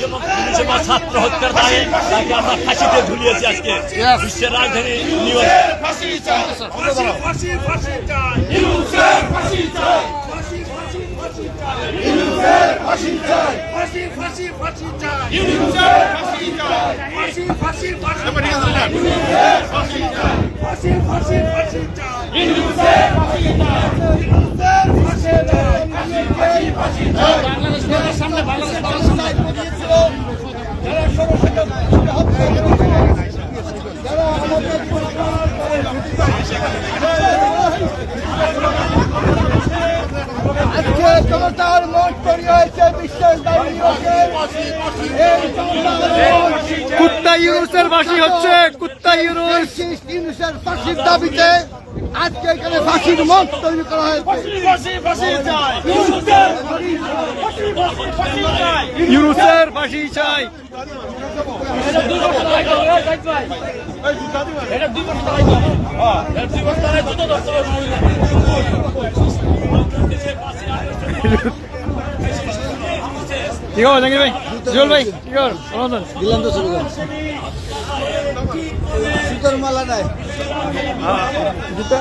মুজিববাদ ছাত্র হত্যার দায়ে তাকে আমরা ফাঁসিতে ঝুলিয়েছি আজকে বিশ্বের রাজধানী নিউ ইয়র্ক আজকে জনতার মন তৈরি হয়েছে মন কুত্তা ইউনুসের বাসি হচ্ছে কুত্তা ইউনুস ইউনুসের ফাঁসির দাবিতে আজকে এখানে ফাঁসির মঞ্চ তৈরি করা হয়েছে ইউনুসের ফাঁসি চাই। কি খবর ভাই? জুয়েল ভাই কি খবর? দিলাম তো। শুরু জুতোর মালা নাই জুতো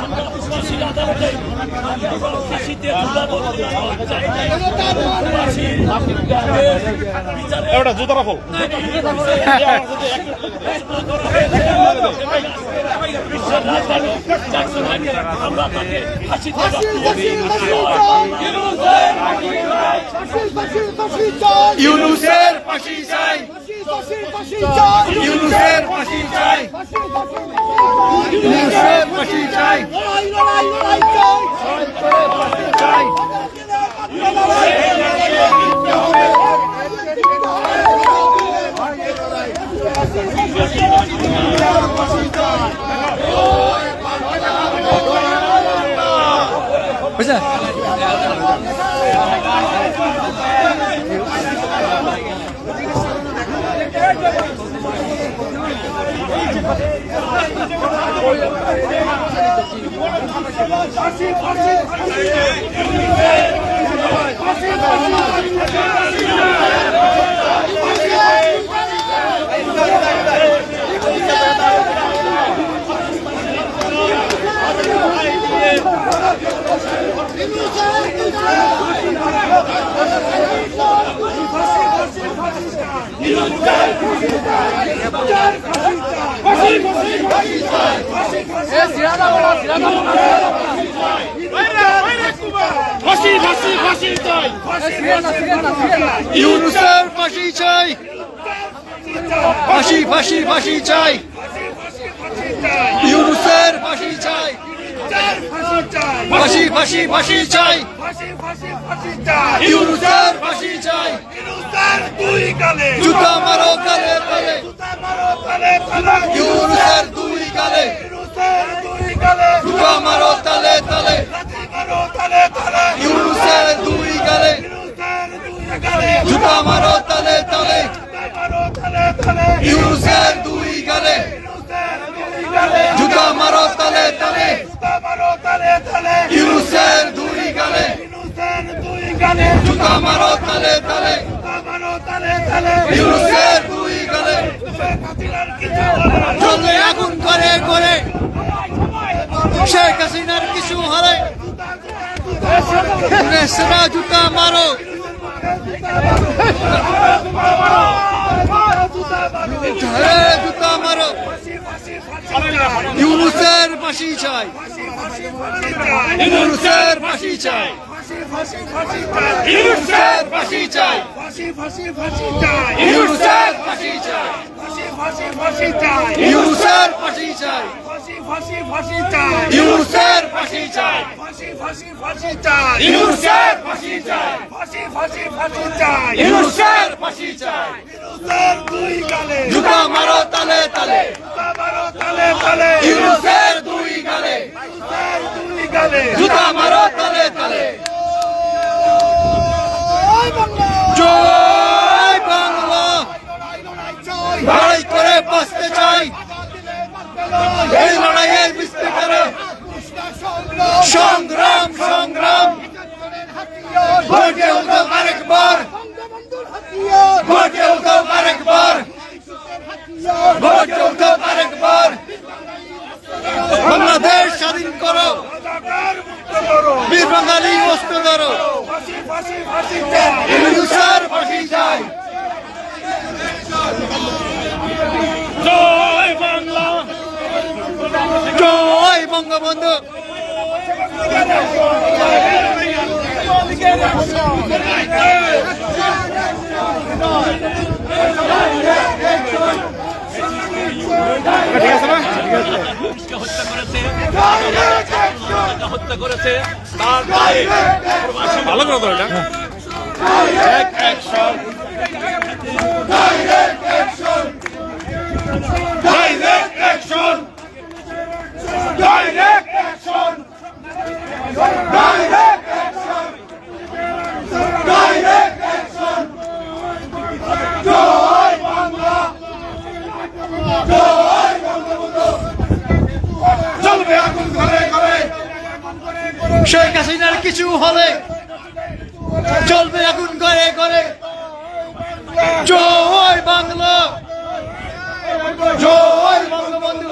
ওটা জুতো ইউনুসের পাখি চাই। ইউনুসের ফাঁসি চাই। ইউনুসের ফাঁসি চাই। লড়াই লড়াই লড়াই চাই। চাই বুঝলে ফাঁসি ফাঁসি ফাঁসি চাই ইউনুসের ফাঁসি চাই। ফাঁসি ফাঁসি ফাঁসি চাই। ইউনুসের ফাঁসি চাই। ফাঁসি ফাঁসি ফাঁসি চাই। ইউনুসের ফাঁসি চাই। জুতা মারো কালে কালে ইউনুসের দুই কালে। দুই কালে জুতা মারো তালে তালে। মারো তালে তালে। ইউনুসের দুই কালে। জুতা মারো তালে তালে। মারো তালে তালে। ইউনুসের দুই কালে। জুতা মারো তালে তালে। মারো তালে তালে। ইউনুসের দুই দুই কালে। জুতা মারো তালে তালে। মারো তালে তালে। ইউনুসের কালে জলে আগুন করে করে। শেখ হাসিনার কিছু হারে সেরা জুতা মারো। জুতা মারো। ইউনুসের ফাঁসি চাই। ইউনুসের ফাঁসি চাই। ইউনুসের ফাঁসি চাই। ফাঁসি ফাঁসি চাই। ইউনুসের ফাঁসি চাই ফাঁসি ফাঁসি ফাঁসি চাই ইউনুসের ফাঁসি চাই। ফাঁসি ফাঁসি ফাঁসি চাই। ইউনুসের ফাঁসি চাই। ফাঁসি ফাঁসি ফাঁসি চাই। ইউনুসের ফাঁসি চাই। ফাঁসি ফাঁসি ফাঁসি চাই। ইউনুসের ফাঁসি চাই। ইউনুসের দুই গালে। জুতা মারো তালে তালে। জুতা মারো তালে তালে। ইউনুসের দুই গালে। ইউনুসের দুই গালে। জুতা মারো তালে তালে জয় বাংলা লড়াই করে বাঁচতে চাই এই লড়াইয়ে বুঝতে পারে সংগ্রাম সংগ্রাম। আরেকবার। ভোটে উঠো আরেকবার। ভোট যৌথ আরেকবার। বাংলাদেশ স্বাধীন করো। বীর বাঙালি অস্ত্র ধরো। ইউনুসার ফাঁসি চাই। জয় বাংলা। জয় বঙ্গবন্ধু। হত্যা করেছে তাকে হত্যা করেছে তার দায়ে ভালো করে ধরে direct action direct action direct action direct action জয় বাংলা জয় বঙ্গবন্ধু চলবে আগুন ঘরে ঘরে শেখ হাসিনার কিছু হলে চলবে আগুন করে করে জয় বাংলা। জয় বঙ্গবন্ধু